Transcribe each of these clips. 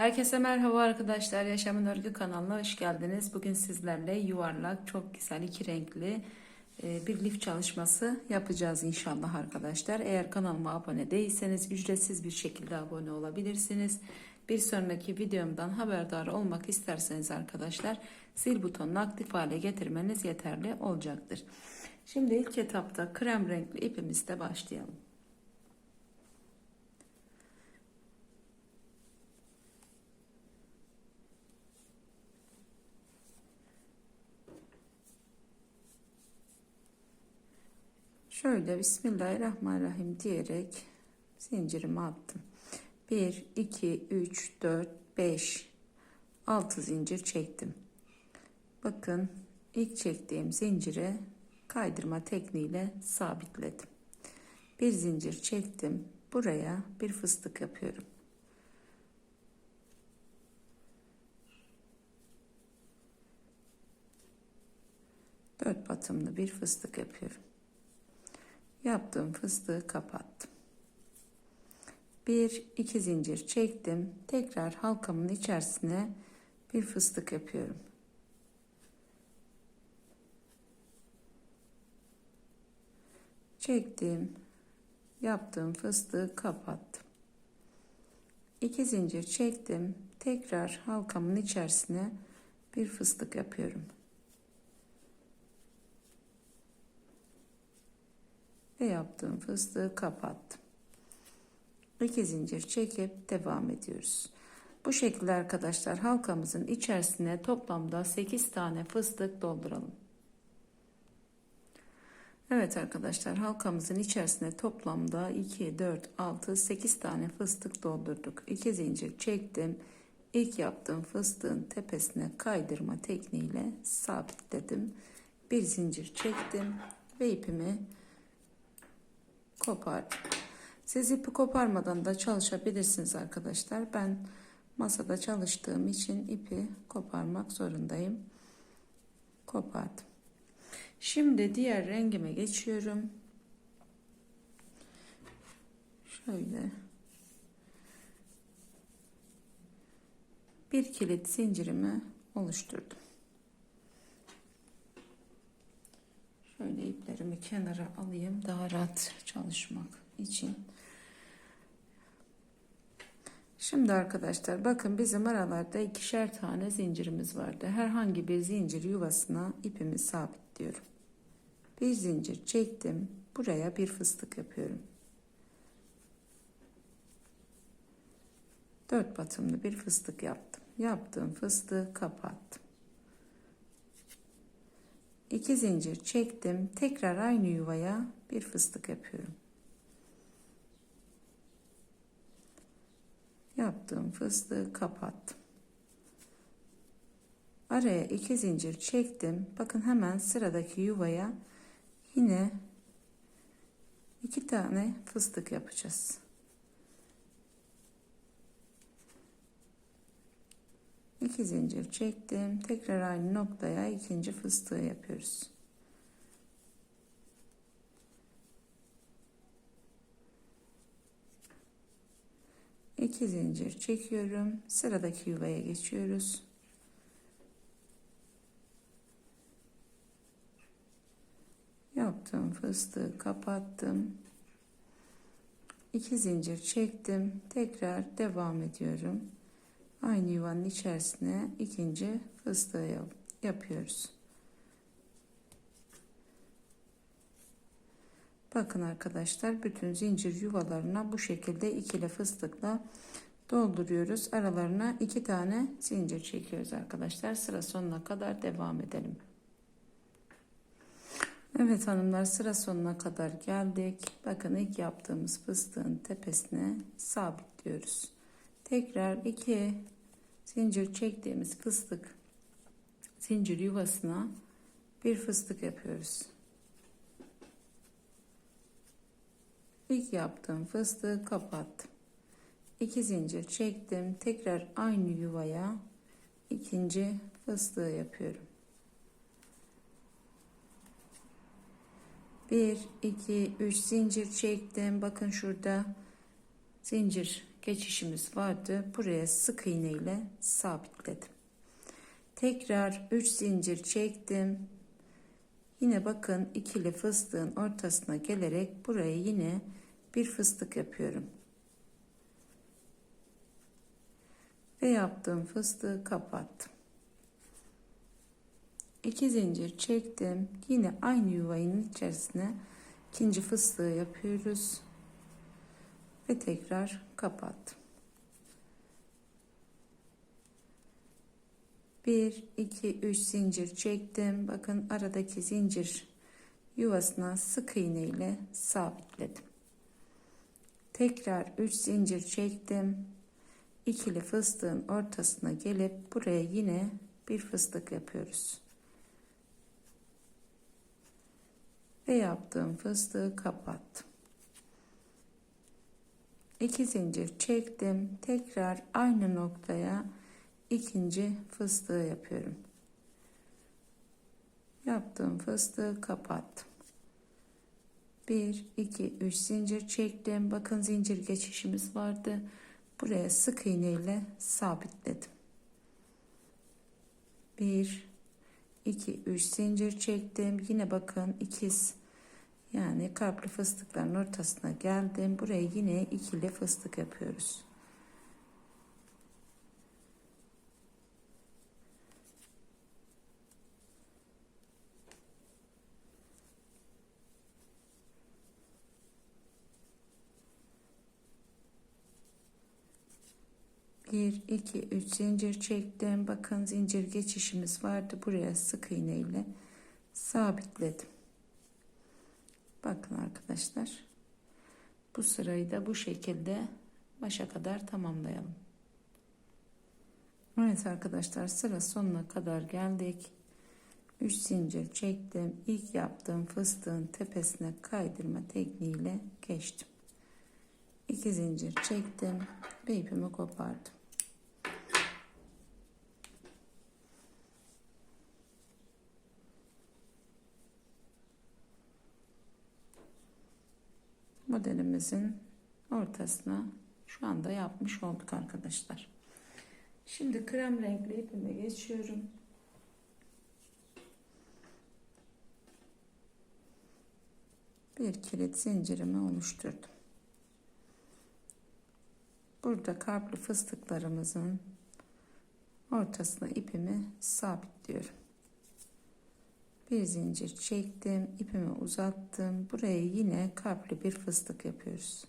Herkese merhaba arkadaşlar. Yaşamın Örgü kanalına hoş geldiniz. Bugün sizlerle yuvarlak, çok güzel iki renkli e, bir lif çalışması yapacağız inşallah arkadaşlar. Eğer kanalıma abone değilseniz ücretsiz bir şekilde abone olabilirsiniz. Bir sonraki videomdan haberdar olmak isterseniz arkadaşlar zil butonunu aktif hale getirmeniz yeterli olacaktır. Şimdi ilk etapta krem renkli ipimizle başlayalım. Şöyle Bismillahirrahmanirrahim diyerek zincirimi attım. 1, 2, 3, 4, 5, 6 zincir çektim. Bakın ilk çektiğim zincire kaydırma tekniğiyle sabitledim. Bir zincir çektim. Buraya bir fıstık yapıyorum. Dört batımlı bir fıstık yapıyorum. Yaptığım fıstığı kapattım. Bir iki zincir çektim. Tekrar halkamın içerisine bir fıstık yapıyorum. Çektim. Yaptığım fıstığı kapattım. İki zincir çektim. Tekrar halkamın içerisine bir fıstık yapıyorum. Ve yaptığım fıstığı kapattım. İki zincir çekip devam ediyoruz. Bu şekilde arkadaşlar halkamızın içerisine toplamda 8 tane fıstık dolduralım. Evet arkadaşlar halkamızın içerisine toplamda 2, 4, 6, 8 tane fıstık doldurduk. 2 zincir çektim. İlk yaptığım fıstığın tepesine kaydırma tekniğiyle sabitledim. Bir zincir çektim ve ipimi kopardım. Siz ipi koparmadan da çalışabilirsiniz arkadaşlar. Ben masada çalıştığım için ipi koparmak zorundayım. Kopardım. Şimdi diğer rengime geçiyorum. Şöyle. Bir kilit zincirimi oluşturdum. Şöyle iplerimi kenara alayım daha rahat çalışmak için. Şimdi arkadaşlar bakın bizim aralarda ikişer tane zincirimiz vardı. Herhangi bir zincir yuvasına ipimi sabitliyorum. Bir zincir çektim. Buraya bir fıstık yapıyorum. Dört batımlı bir fıstık yaptım. Yaptığım fıstığı kapattım. 2 zincir çektim. Tekrar aynı yuvaya bir fıstık yapıyorum. Yaptığım fıstığı kapattım. Araya iki zincir çektim. Bakın hemen sıradaki yuvaya yine iki tane fıstık yapacağız. 2 zincir çektim. Tekrar aynı noktaya ikinci fıstığı yapıyoruz. İki zincir çekiyorum. Sıradaki yuvaya geçiyoruz. Yaptığım fıstığı kapattım. İki zincir çektim. Tekrar devam ediyorum aynı yuvanın içerisine ikinci fıstığı yapıyoruz. Bakın arkadaşlar bütün zincir yuvalarına bu şekilde ikili fıstıkla dolduruyoruz. Aralarına iki tane zincir çekiyoruz arkadaşlar. Sıra sonuna kadar devam edelim. Evet hanımlar sıra sonuna kadar geldik. Bakın ilk yaptığımız fıstığın tepesine sabitliyoruz. Tekrar iki zincir çektiğimiz fıstık zincir yuvasına bir fıstık yapıyoruz. İlk yaptığım fıstığı kapattım. İki zincir çektim. Tekrar aynı yuvaya ikinci fıstığı yapıyorum. 1 2 3 zincir çektim. Bakın şurada zincir geçişimiz vardı. Buraya sık iğne ile sabitledim. Tekrar 3 zincir çektim. Yine bakın ikili fıstığın ortasına gelerek buraya yine bir fıstık yapıyorum. Ve yaptığım fıstığı kapattım. 2 zincir çektim. Yine aynı yuvanın içerisine ikinci fıstığı yapıyoruz. Ve tekrar kapattım. 1 2 3 zincir çektim. Bakın aradaki zincir yuvasına sık iğne ile sabitledim. Tekrar 3 zincir çektim. İkili fıstığın ortasına gelip buraya yine bir fıstık yapıyoruz. Ve yaptığım fıstığı kapattım. 2 zincir çektim. Tekrar aynı noktaya ikinci fıstığı yapıyorum. Yaptığım fıstığı kapattım. 1 2 3 zincir çektim. Bakın zincir geçişimiz vardı. Buraya sık iğne ile sabitledim. 1 2 3 zincir çektim. Yine bakın ikiz yani kalpli fıstıkların ortasına geldim. Buraya yine ikili fıstık yapıyoruz. Bir, iki, üç zincir çektim. Bakın zincir geçişimiz vardı. Buraya sık iğne ile sabitledim. Bakın arkadaşlar. Bu sırayı da bu şekilde başa kadar tamamlayalım. Evet arkadaşlar sıra sonuna kadar geldik. 3 zincir çektim. İlk yaptığım fıstığın tepesine kaydırma tekniğiyle geçtim. 2 zincir çektim ve ipimi kopardım. Modelimizin ortasına şu anda yapmış olduk arkadaşlar. Şimdi krem renkli ipime geçiyorum. Bir kilit zincirimi oluşturdum. Burada kalpli fıstıklarımızın ortasına ipimi sabitliyorum bir zincir çektim ipimi uzattım. Buraya yine kalpli bir fıstık yapıyoruz.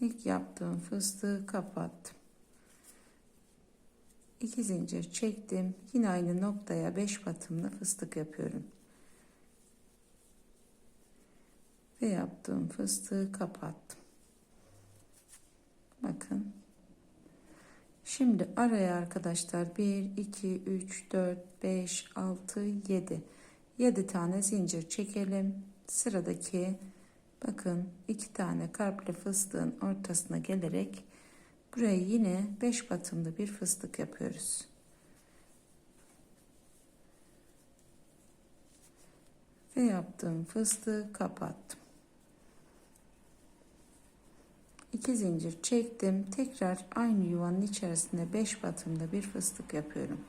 İlk yaptığım fıstığı kapattım. İki zincir çektim. Yine aynı noktaya beş batımlı fıstık yapıyorum. Ve yaptığım fıstığı kapattım. Bakın Şimdi araya arkadaşlar 1, 2, 3, 4, 5, 6, 7. 7 tane zincir çekelim. Sıradaki bakın 2 tane kalpli fıstığın ortasına gelerek buraya yine 5 batımlı bir fıstık yapıyoruz. Ve yaptığım fıstığı kapattım. 2 zincir çektim. Tekrar aynı yuvanın içerisinde 5 batımda bir fıstık yapıyorum.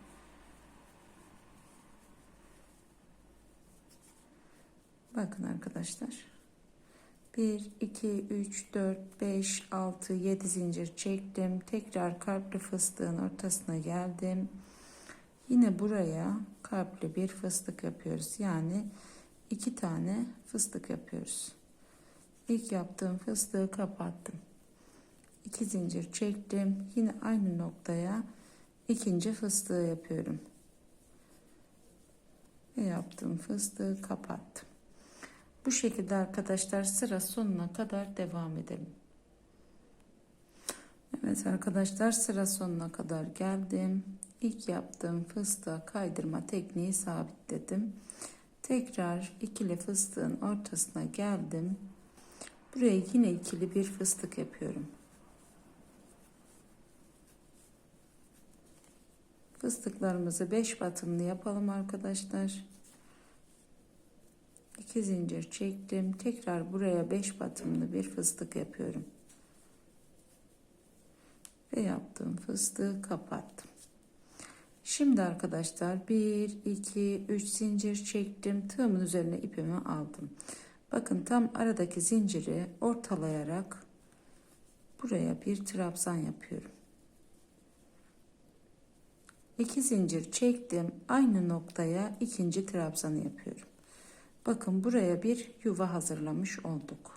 Bakın arkadaşlar. 1 2 3 4 5 6 7 zincir çektim. Tekrar kalpli fıstığın ortasına geldim. Yine buraya kalpli bir fıstık yapıyoruz. Yani iki tane fıstık yapıyoruz. İlk yaptığım fıstığı kapattım. 2 zincir çektim. Yine aynı noktaya ikinci fıstığı yapıyorum. Ve yaptığım fıstığı kapattım. Bu şekilde arkadaşlar sıra sonuna kadar devam edelim. Evet arkadaşlar sıra sonuna kadar geldim. İlk yaptığım fıstığa kaydırma tekniği sabitledim. Tekrar ikili fıstığın ortasına geldim. Buraya yine ikili bir fıstık yapıyorum. Fıstıklarımızı 5 batımlı yapalım arkadaşlar. 2 zincir çektim. Tekrar buraya 5 batımlı bir fıstık yapıyorum. Ve yaptığım fıstığı kapattım. Şimdi arkadaşlar 1 2 3 zincir çektim. Tığımın üzerine ipimi aldım. Bakın tam aradaki zinciri ortalayarak buraya bir trabzan yapıyorum. 2 zincir çektim. Aynı noktaya ikinci trabzanı yapıyorum. Bakın buraya bir yuva hazırlamış olduk.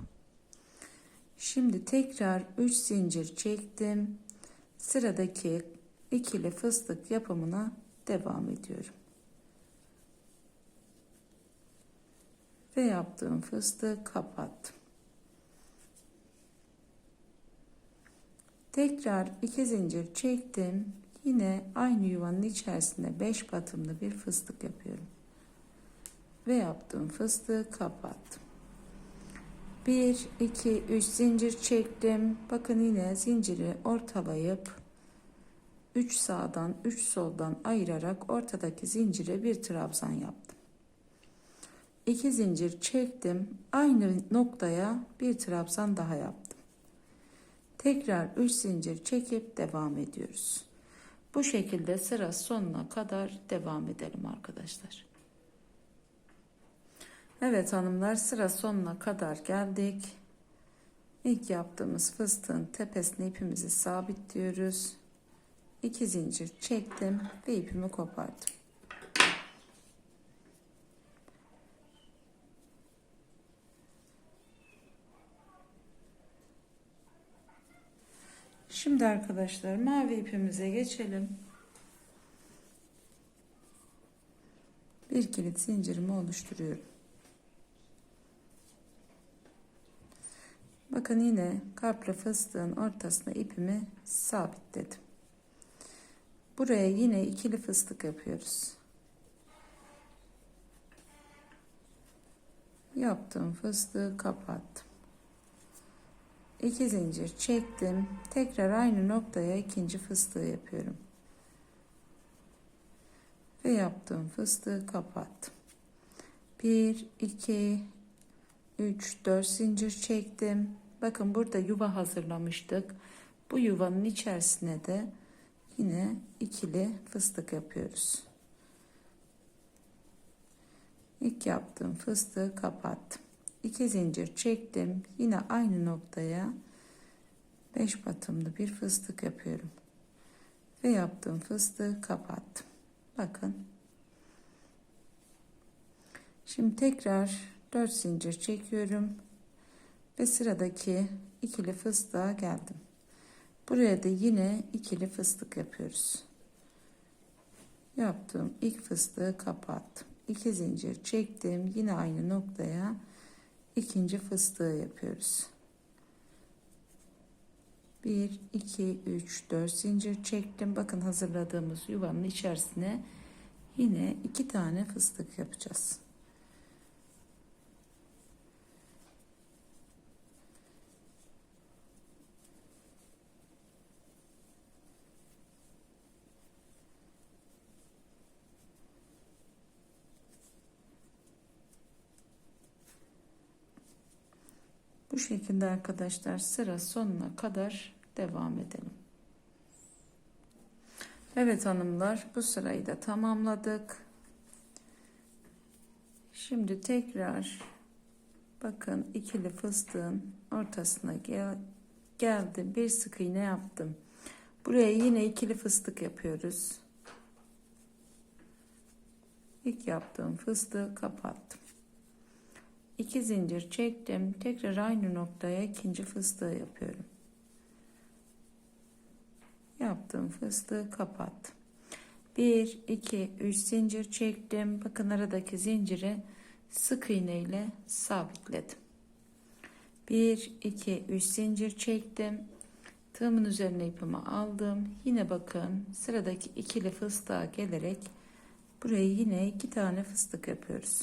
Şimdi tekrar 3 zincir çektim. Sıradaki ikili fıstık yapımına devam ediyorum. Ve yaptığım fıstığı kapattım. Tekrar 2 zincir çektim. Yine aynı yuvanın içerisinde 5 batımlı bir fıstık yapıyorum. Ve yaptığım fıstığı kapattım. 1 2 3 zincir çektim. Bakın yine zinciri ortalayıp 3 sağdan 3 soldan ayırarak ortadaki zincire bir trabzan yaptım. 2 zincir çektim. Aynı noktaya bir trabzan daha yaptım. Tekrar 3 zincir çekip devam ediyoruz. Bu şekilde sıra sonuna kadar devam edelim arkadaşlar. Evet hanımlar sıra sonuna kadar geldik. İlk yaptığımız fıstığın tepesine ipimizi sabitliyoruz. 2 zincir çektim ve ipimi kopardım. Şimdi arkadaşlar mavi ipimize geçelim. Bir kilit zincirimi oluşturuyorum. Bakın yine kalple fıstığın ortasına ipimi sabitledim. Buraya yine ikili fıstık yapıyoruz. Yaptığım fıstığı kapattım. 2 zincir çektim. Tekrar aynı noktaya ikinci fıstığı yapıyorum. Ve yaptığım fıstığı kapattım. 1 2 3 4 zincir çektim. Bakın burada yuva hazırlamıştık. Bu yuvanın içerisine de yine ikili fıstık yapıyoruz. İlk yaptığım fıstığı kapattım. 2 zincir çektim. Yine aynı noktaya 5 batımlı bir fıstık yapıyorum. Ve yaptığım fıstığı kapattım. Bakın. Şimdi tekrar 4 zincir çekiyorum. Ve sıradaki ikili fıstığa geldim. Buraya da yine ikili fıstık yapıyoruz. Yaptığım ilk fıstığı kapattım. 2 zincir çektim. Yine aynı noktaya ikinci fıstığı yapıyoruz. 1 2 3 4 zincir çektim. Bakın hazırladığımız yuvanın içerisine yine iki tane fıstık yapacağız. Bu şekilde arkadaşlar sıra sonuna kadar devam edelim. Evet hanımlar bu sırayı da tamamladık. Şimdi tekrar bakın ikili fıstığın ortasına gel geldim. Bir sık iğne yaptım. Buraya yine ikili fıstık yapıyoruz. İlk yaptığım fıstığı kapattım. 2 zincir çektim. Tekrar aynı noktaya ikinci fıstığı yapıyorum. Yaptığım fıstığı kapattım. 1 2 3 zincir çektim. Bakın aradaki zinciri sık iğne ile sabitledim. 1 2 3 zincir çektim. Tığımın üzerine ipimi aldım. Yine bakın sıradaki ikili fıstığa gelerek buraya yine iki tane fıstık yapıyoruz.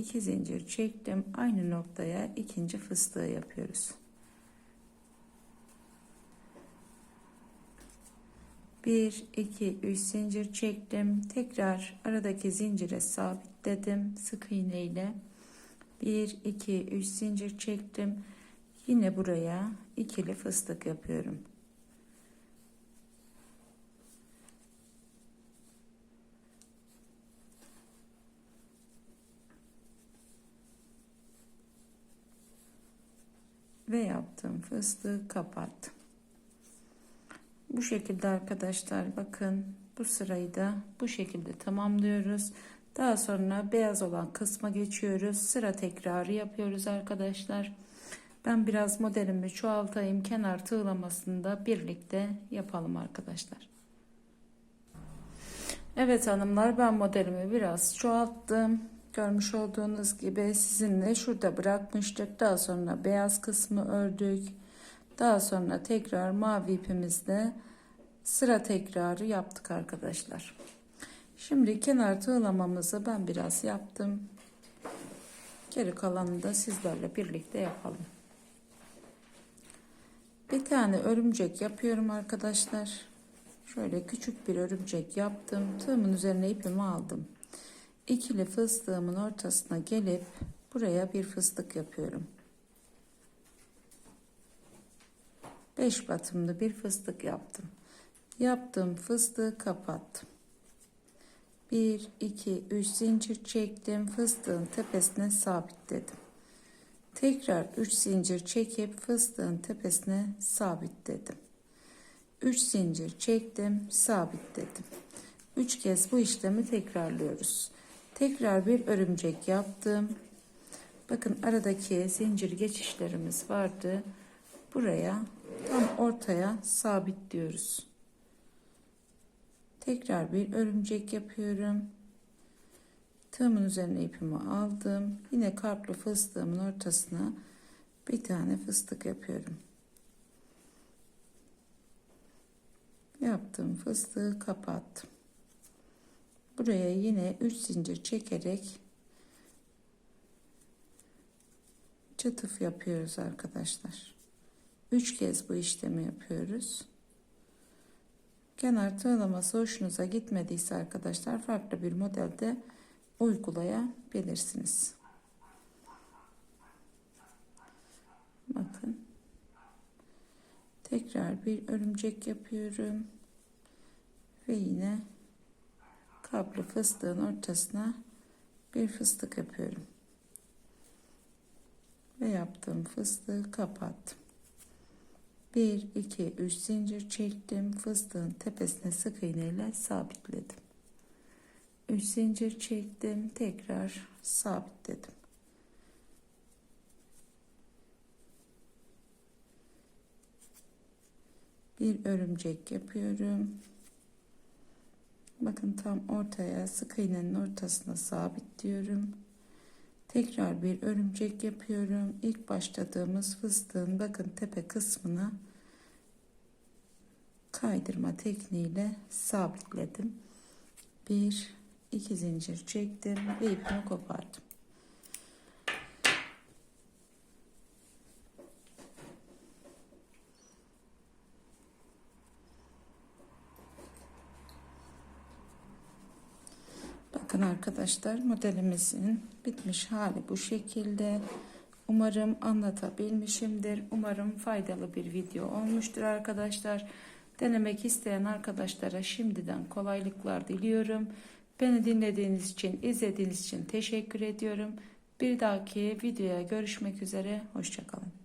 2 zincir çektim. Aynı noktaya ikinci fıstığı yapıyoruz. 1 2 3 zincir çektim tekrar aradaki zincire sabitledim sık iğne ile 1 2 3 zincir çektim yine buraya ikili fıstık yapıyorum ve yaptığım fıstığı kapattım. Bu şekilde arkadaşlar bakın bu sırayı da bu şekilde tamamlıyoruz. Daha sonra beyaz olan kısma geçiyoruz. Sıra tekrarı yapıyoruz arkadaşlar. Ben biraz modelimi çoğaltayım. Kenar tığlamasını da birlikte yapalım arkadaşlar. Evet hanımlar ben modelimi biraz çoğalttım. Görmüş olduğunuz gibi sizinle şurada bırakmıştık. Daha sonra beyaz kısmı ördük. Daha sonra tekrar mavi ipimizle sıra tekrarı yaptık arkadaşlar. Şimdi kenar tığlamamızı ben biraz yaptım. Geri kalanını da sizlerle birlikte yapalım. Bir tane örümcek yapıyorum arkadaşlar. Şöyle küçük bir örümcek yaptım. Tığımın üzerine ipimi aldım. İkili fıstığımın ortasına gelip buraya bir fıstık yapıyorum. 5 batımlı bir fıstık yaptım. Yaptığım fıstığı kapattım. 1 2 3 zincir çektim. Fıstığın tepesine sabitledim. Tekrar 3 zincir çekip fıstığın tepesine sabitledim. 3 zincir çektim, sabitledim. 3 kez bu işlemi tekrarlıyoruz. Tekrar bir örümcek yaptım. Bakın aradaki zincir geçişlerimiz vardı. Buraya tam ortaya sabitliyoruz. Tekrar bir örümcek yapıyorum. Tığımın üzerine ipimi aldım. Yine karplı fıstığımın ortasına bir tane fıstık yapıyorum. Yaptığım fıstığı kapattım. Buraya yine 3 zincir çekerek çıtıf yapıyoruz arkadaşlar. 3 kez bu işlemi yapıyoruz. Kenar tığlaması hoşunuza gitmediyse arkadaşlar farklı bir modelde uygulayabilirsiniz. Bakın. Tekrar bir örümcek yapıyorum. Ve yine kaplı fıstığın ortasına bir fıstık yapıyorum. Ve yaptığım fıstığı kapattım. 1 2 3 zincir çektim. Fıstığın tepesine sık iğne ile sabitledim. 3 zincir çektim. Tekrar sabitledim. Bir örümcek yapıyorum. Bakın tam ortaya sık iğnenin ortasına sabitliyorum. Tekrar bir örümcek yapıyorum. İlk başladığımız fıstığın bakın tepe kısmına kaydırma tekniğiyle sabitledim. Bir, iki zincir çektim ve ipimi kopardım. Bakın arkadaşlar modelimizin bitmiş hali bu şekilde. Umarım anlatabilmişimdir. Umarım faydalı bir video olmuştur arkadaşlar. Denemek isteyen arkadaşlara şimdiden kolaylıklar diliyorum. Beni dinlediğiniz için, izlediğiniz için teşekkür ediyorum. Bir dahaki videoya görüşmek üzere. Hoşçakalın.